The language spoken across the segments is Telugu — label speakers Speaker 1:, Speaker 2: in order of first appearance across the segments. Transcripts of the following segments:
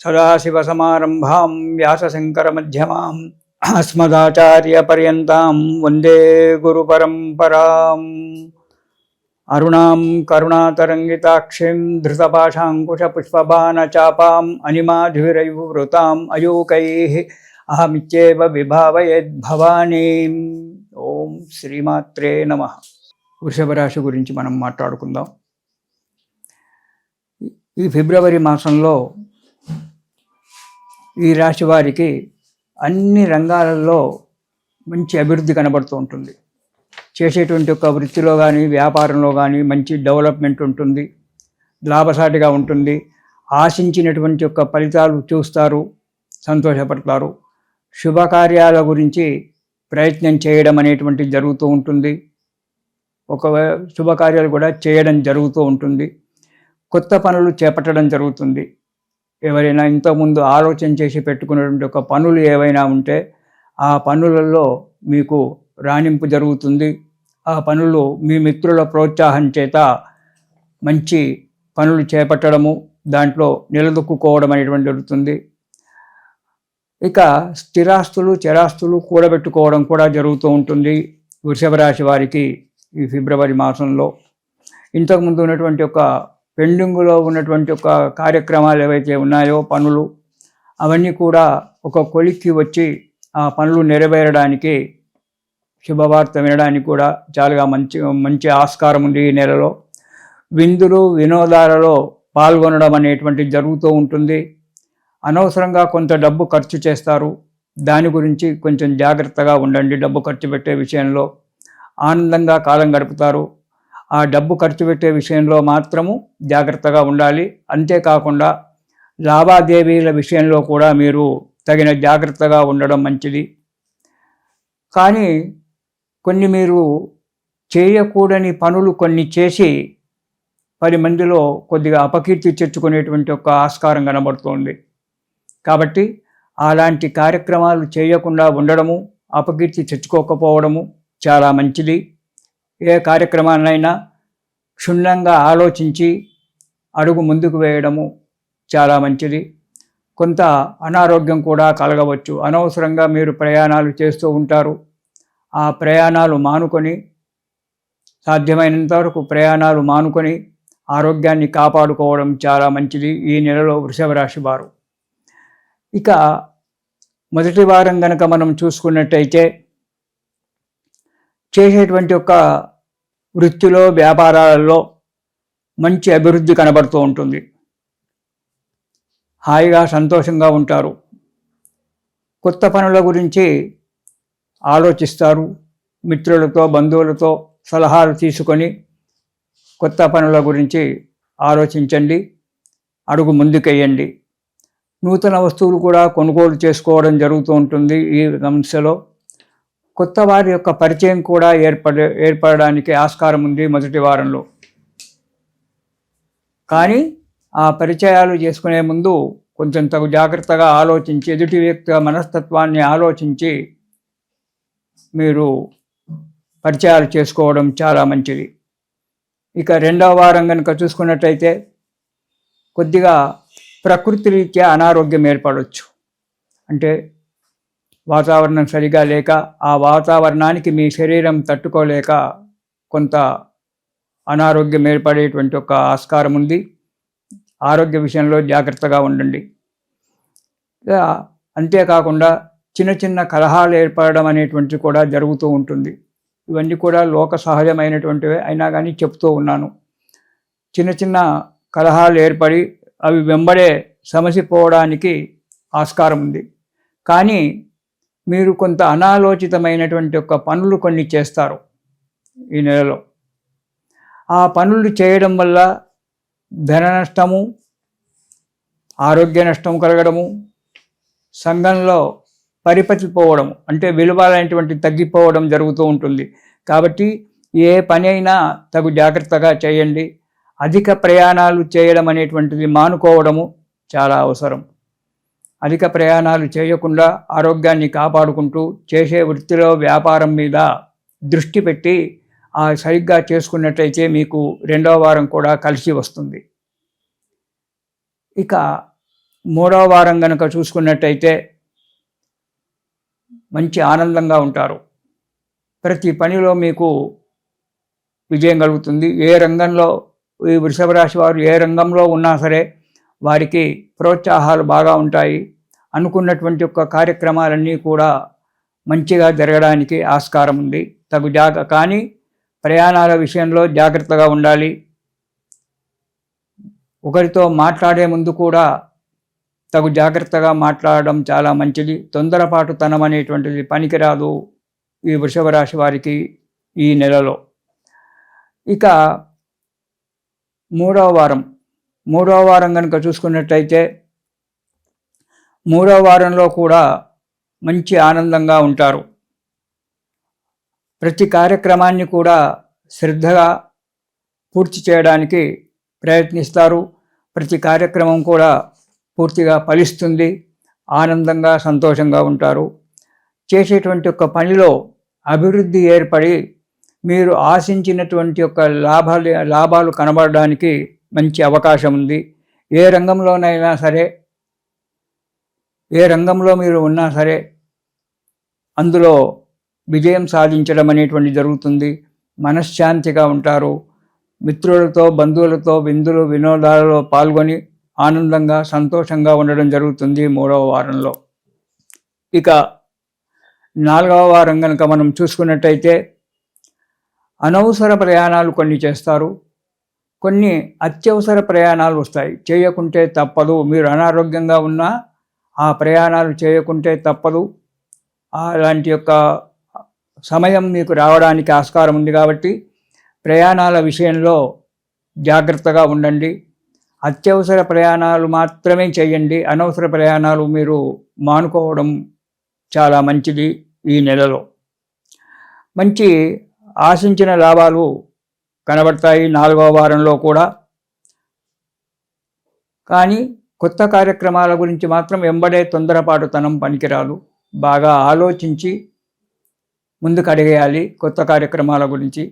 Speaker 1: సదాశివసమారంభాం వ్యాసశంకరమధ్యమాం అస్మదాచార్యపర్యంతాం వందే గురుపరంపరాం. అరుణాం కరుణాతరంగితాక్షిం ధృతపాశాంకుశపుష్పబాణచాపాం అనిమాధురైవృతాం అయూకైः అహమిత్యేవ విభావయేద్భవానీం ఓం శ్రీమాత్రే నమ. వృషభ రాశి గురించి మనం మాట్లాడుకుందాం. ఈ ఫిబ్రవరి మాసంలో ఈ రాశి వారికి అన్ని రంగాలలో మంచి అభివృద్ధి కనబడుతూ ఉంటుంది. చేసేటువంటి ఒక వృత్తిలో కానీ వ్యాపారంలో కానీ మంచి డెవలప్మెంట్ ఉంటుంది. లాభసాటిగా ఉంటుంది. ఆశించినటువంటి యొక్క ఫలితాలు చూస్తారు సంతోషపడతారు. శుభకార్యాల గురించి ప్రయత్నం చేయడం అనేటువంటి జరుగుతూ ఉంటుంది. ఒక శుభకార్యాలు కూడా చేయడం జరుగుతూ ఉంటుంది. కొత్త పనులు చేపట్టడం జరుగుతుంది. ఎవరైనా ఇంతకుముందు ఆలోచన చేసి పెట్టుకున్నటువంటి ఒక పనులు ఏవైనా ఉంటే ఆ పనులలో మీకు రాణింపు జరుగుతుంది. ఆ పనులు మీ మిత్రుల ప్రోత్సాహం చేత మంచి పనులు చేపట్టడము దాంట్లో నిలదొక్కుకోవడం అనేటువంటి జరుగుతుంది. ఇక స్థిరాస్తులు చరాస్తులు కూడబెట్టుకోవడం కూడా జరుగుతూ ఉంటుంది వృషభ రాశి వారికి ఈ ఫిబ్రవరి మాసంలో. ఇంతకుముందు ఉన్నటువంటి ఒక పెండింగ్లో ఉన్నటువంటి ఒక కార్యక్రమాలు ఏవైతే ఉన్నాయో పనులు అవన్నీ కూడా ఒక కొలిక్కి వచ్చి ఆ పనులు నెరవేరడానికి శుభవార్త వినడానికి కూడా చాలా మంచి మంచి ఆస్కారం ఉంది ఈ నెలలో. విందులు వినోదాలలో పాల్గొనడం అనేటువంటి జరుగుతూ ఉంటుంది. అనవసరంగా కొంత డబ్బు ఖర్చు చేస్తారు. దాని గురించి కొంచెం జాగ్రత్తగా ఉండండి డబ్బు ఖర్చు పెట్టే విషయంలో. ఆనందంగా కాలం గడుపుతారు. ఆ డబ్బు ఖర్చు పెట్టే విషయంలో మాత్రము జాగ్రత్తగా ఉండాలి. అంతేకాకుండా లావాదేవీల విషయంలో కూడా మీరు తగిన జాగ్రత్తగా ఉండడం మంచిది. కానీ కొన్ని మీరు చేయకూడని పనులు కొన్ని చేసి పది మందిలో కొద్దిగా అపకీర్తి తెచ్చుకునేటువంటి ఒక ఆస్కారం కనబడుతోంది. కాబట్టి అలాంటి కార్యక్రమాలు చేయకుండా ఉండడము అపకీర్తి తెచ్చుకోకపోవడము చాలా మంచిది. ఏ కార్యక్రమాన్నైనా క్షుణ్ణంగా ఆలోచించి అడుగు ముందుకు వేయడము చాలా మంచిది. కొంత అనారోగ్యం కూడా కలగవచ్చు. అనవసరంగా మీరు ప్రయాణాలు చేస్తూ ఉంటారు. ఆ ప్రయాణాలు మానుకొని సాధ్యమైనంత వరకు ప్రయాణాలు మానుకొని ఆరోగ్యాన్ని కాపాడుకోవడం చాలా మంచిది. ఈ నెలలో వృషభ రాశి వారు. ఇక మొదటి వారం కనుక మనం చూసుకున్నట్టయితే చేసేటువంటి ఒక వృత్తిలో వ్యాపారాలలో మంచి అభివృద్ధి కనబడుతూ ఉంటుంది. హాయిగా సంతోషంగా ఉంటారు. కొత్త పనుల గురించి ఆలోచిస్తారు. మిత్రులతో బంధువులతో సలహాలు తీసుకొని కొత్త పనుల గురించి ఆలోచించండి. అడుగు ముందుకెయ్యండి. నూతన వస్తువులు కూడా కొనుగోలు చేసుకోవడం జరుగుతూ ఉంటుంది ఈ సమస్యలో. కొత్త వారి యొక్క పరిచయం కూడా ఏర్పడ ఏర్పడడానికి ఆస్కారం ఉంది మొదటి వారంలో. కానీ ఆ పరిచయాలు చేసుకునే ముందు కొంచెం తగు జాగ్రత్తగా ఆలోచించి ఎదుటి వ్యక్తి మనస్తత్వాన్ని ఆలోచించి మీరు పరిచయాలు చేసుకోవడం చాలా మంచిది. ఇక రెండవ వారం కనుక చూసుకున్నట్టయితే కొద్దిగా ప్రకృతి రీత్యా అనారోగ్యం ఏర్పడవచ్చు అంటే వాతావరణం సరిగా లేక ఆ వాతావరణానికి మీ శరీరం తట్టుకోలేక కొంత అనారోగ్యం ఏర్పడేటువంటి ఒక ఆస్కారం ఉంది. ఆరోగ్య విషయంలో జాగ్రత్తగా ఉండండి. అంతేకాకుండా చిన్న చిన్న కలహాలు ఏర్పడడం అనేటువంటిది కూడా జరుగుతూ ఉంటుంది. ఇవన్నీ కూడా లోక సహజమైనటువంటివే అయినా కానీ చెప్తూ ఉన్నాను. చిన్న చిన్న కలహాలు ఏర్పడి అవి వెంబడే సమసిపోవడానికి ఆస్కారం ఉంది. కానీ మీరు కొంత అనాలోచితమైనటువంటి ఒక పనులు కొన్ని చేస్తారు ఈ నెలలో. ఆ పనులు చేయడం వల్ల ధన నష్టము ఆరోగ్య నష్టం కలగడము సంఘంలో పరిపతిపోవడం అంటే విలువలైనటువంటి తగ్గిపోవడం జరుగుతూ ఉంటుంది. కాబట్టి ఏ పని అయినా తగు జాగ్రత్తగా చేయండి. అధిక ప్రయాణాలు చేయడం అనేటువంటిది మానుకోవడము చాలా అవసరం. అధిక ప్రయాణాలు చేయకుండా ఆరోగ్యాన్ని కాపాడుకుంటూ చేసే వృత్తిలో వ్యాపారం మీద దృష్టి పెట్టి ఆ సరిగ్గా చేసుకున్నట్లయితే మీకు రెండవ వారం కూడా కలిసి వస్తుంది. ఇక మూడవ వారం కనుక చూసుకున్నట్టయితే మంచి ఆనందంగా ఉంటారు. ప్రతి పనిలో మీకు విజయం కలుగుతుంది. ఏ రంగంలో ఈ వృషభ రాశి వారు ఏ రంగంలో ఉన్నా సరే వారికి ప్రోత్సాహాలు బాగా ఉంటాయి. అనుకున్నటువంటి యొక్క కార్యక్రమాలన్నీ కూడా మంచిగా జరగడానికి ఆస్కారం ఉంది. తగు జాగ కానీ ప్రయాణాల విషయంలో జాగ్రత్తగా ఉండాలి. ఒకరితో మాట్లాడే ముందు కూడా తగు జాగ్రత్తగా మాట్లాడడం చాలా మంచిది. తొందరపాటుతనం అనేటువంటిది పనికిరాదు ఈ వృషభ రాశి వారికి ఈ నెలలో. ఇక మూడవ వారం మూడవ వారం కనుక చూసుకున్నట్టయితే మూడవ వారంలో కూడా మంచి ఆనందంగా ఉంటారు. ప్రతి కార్యక్రమాన్ని కూడా శ్రద్ధగా పూర్తి చేయడానికి ప్రయత్నిస్తారు. ప్రతి కార్యక్రమం కూడా పూర్తిగా ఫలిస్తుంది. ఆనందంగా సంతోషంగా ఉంటారు. చేసేటువంటి ఒక పనిలో అభివృద్ధి ఏర్పడి మీరు ఆశించినటువంటి యొక్క లాభాలు లాభాలు కనబడడానికి మంచి అవకాశం ఉంది. ఏ రంగంలోనైనా సరే ఏ రంగంలో మీరు ఉన్నా సరే అందులో విజయం సాధించడం అనేటువంటి జరుగుతుంది. మనశ్శాంతిగా ఉంటారు. మిత్రులతో బంధువులతో విందులు వినోదాలలో పాల్గొని ఆనందంగా సంతోషంగా ఉండడం జరుగుతుంది మూడవ వారంలో. ఇక నాలుగవ వారం కనుక మనం చూసుకున్నట్టయితే అనవసర ప్రయాణాలు కొన్ని చేస్తారు. కొన్ని అత్యవసర ప్రయాణాలు వస్తాయి. చేయకుంటే తప్పదు. మీరు అనారోగ్యంగా ఉన్నా ఆ ప్రయాణాలు చేయకుంటే తప్పదు. అలాంటి యొక్క సమయం మీకు రావడానికి ఆస్కారం ఉంది కాబట్టి ప్రయాణాల విషయంలో జాగ్రత్తగా ఉండండి. అత్యవసర ప్రయాణాలు మాత్రమే చేయండి. అనవసర ప్రయాణాలు మీరు మానుకోవడం చాలా మంచిది ఈ నెలలో. మంచి ఆశించిన లాభాలు కనబడతాయి నాలుగవ వారంలో కూడా. కానీ కొత్త కార్యక్రమాల గురించి మాత్రం వెంబడే తొందరపాటుతనం పనికిరాదు. బాగా ఆలోచించి ముందుకు అడిగేయాలి కొత్త కార్యక్రమాల గురించి.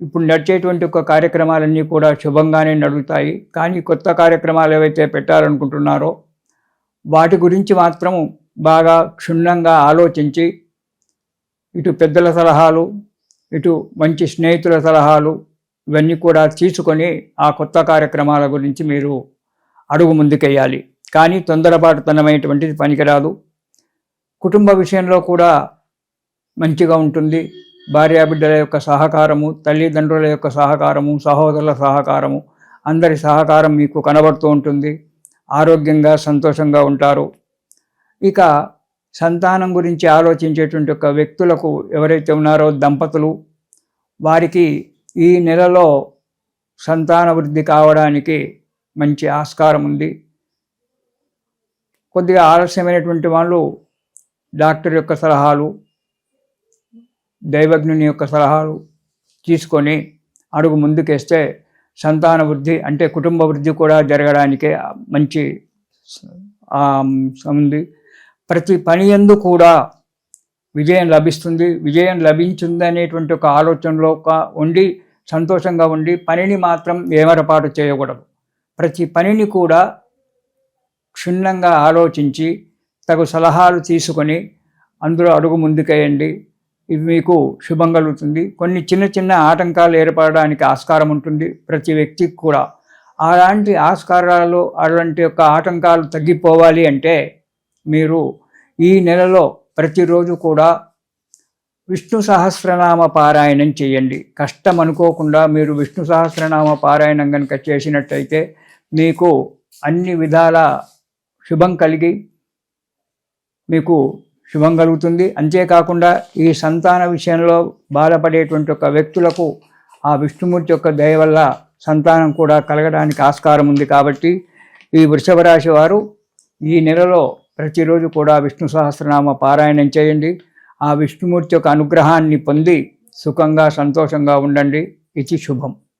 Speaker 1: ఇప్పుడు నడిచేటువంటి ఒక కార్యక్రమాలన్నీ కూడా శుభంగానే నడుగుతాయి. కానీ కొత్త కార్యక్రమాలు ఏవైతే పెట్టాలనుకుంటున్నారో వాటి గురించి మాత్రం బాగా క్షుణ్ణంగా ఆలోచించి ఇటు పెద్దల సలహాలు ఇటు మంచి స్నేహితుల సలహాలు ఇవన్నీ కూడా తీసుకొని ఆ కొత్త కార్యక్రమాల గురించి మీరు అడుగు ముందుకెయ్యాలి. కానీ తొందరపాటుతనమైనటువంటిది పనికిరాదు. కుటుంబ విషయంలో కూడా మంచిగా ఉంటుంది. భార్యాబిడ్డల యొక్క సహకారము తల్లిదండ్రుల యొక్క సహకారము సహోదరుల సహకారము అందరి సహకారం మీకు కనబడుతూ ఉంటుంది. ఆరోగ్యంగా సంతోషంగా ఉంటారు. ఇక సంతానం గురించి ఆలోచించేటువంటి యొక్క వ్యక్తులకు ఎవరైతే ఉన్నారో దంపతులు వారికి ఈ నెలలో సంతాన వృద్ధి కావడానికి మంచి ఆస్కారం ఉంది. కొద్దిగా ఆలస్యమైనటువంటి వాళ్ళు డాక్టర్ యొక్క సలహాలు దైవజ్ఞుని యొక్క సలహాలు తీసుకొని అడుగు ముందుకేస్తే సంతాన వృద్ధి అంటే కుటుంబ వృద్ధి కూడా జరగడానికే మంచి ఉంది. ప్రతి పని ఎందు కూడా విజయం లభిస్తుంది. విజయం లభించింది అనేటువంటి ఒక ఆలోచనలో ఉండి సంతోషంగా ఉండి పనిని మాత్రం ఏమరపాటు చేయకూడదు. ప్రతి పనిని కూడా క్షుణ్ణంగా ఆలోచించి తగు సలహాలు తీసుకొని అందులో అడుగు ముందుకేయండి. ఇది మీకు శుభం కలుగుతుంది. కొన్ని చిన్న చిన్న ఆటంకాలు ఏర్పడడానికి ఆస్కారం ఉంటుంది. ప్రతి వ్యక్తికి కూడా అలాంటి ఆస్కారాలు అలాంటి యొక్క ఆటంకాలు తగ్గిపోవాలి అంటే మీరు ఈ నెలలో ప్రతిరోజు కూడా విష్ణు సహస్రనామ పారాయణం చేయండి. కష్టం అనుకోకుండా మీరు విష్ణు సహస్రనామ పారాయణం కనుక చేసినట్టయితే మీకు అన్ని విధాల శుభం కలిగి మీకు శుభం కలుగుతుంది. అంతేకాకుండా ఈ సంతాన విషయంలో బాధపడేటువంటి ఒక వ్యక్తులకు ఆ విష్ణుమూర్తి యొక్క దయ వల్ల సంతానం కూడా కలగడానికి ఆస్కారం ఉంది కాబట్టి ఈ వృషభ రాశి వారు ఈ నెలలో ప్రతిరోజు కూడా విష్ణు సహస్రనామ పారాయణం చేయండి. ఆ విష్ణుమూర్తి యొక్క అనుగ్రహాన్ని పొంది సుఖంగా సంతోషంగా ఉండండి. ఇది శుభం.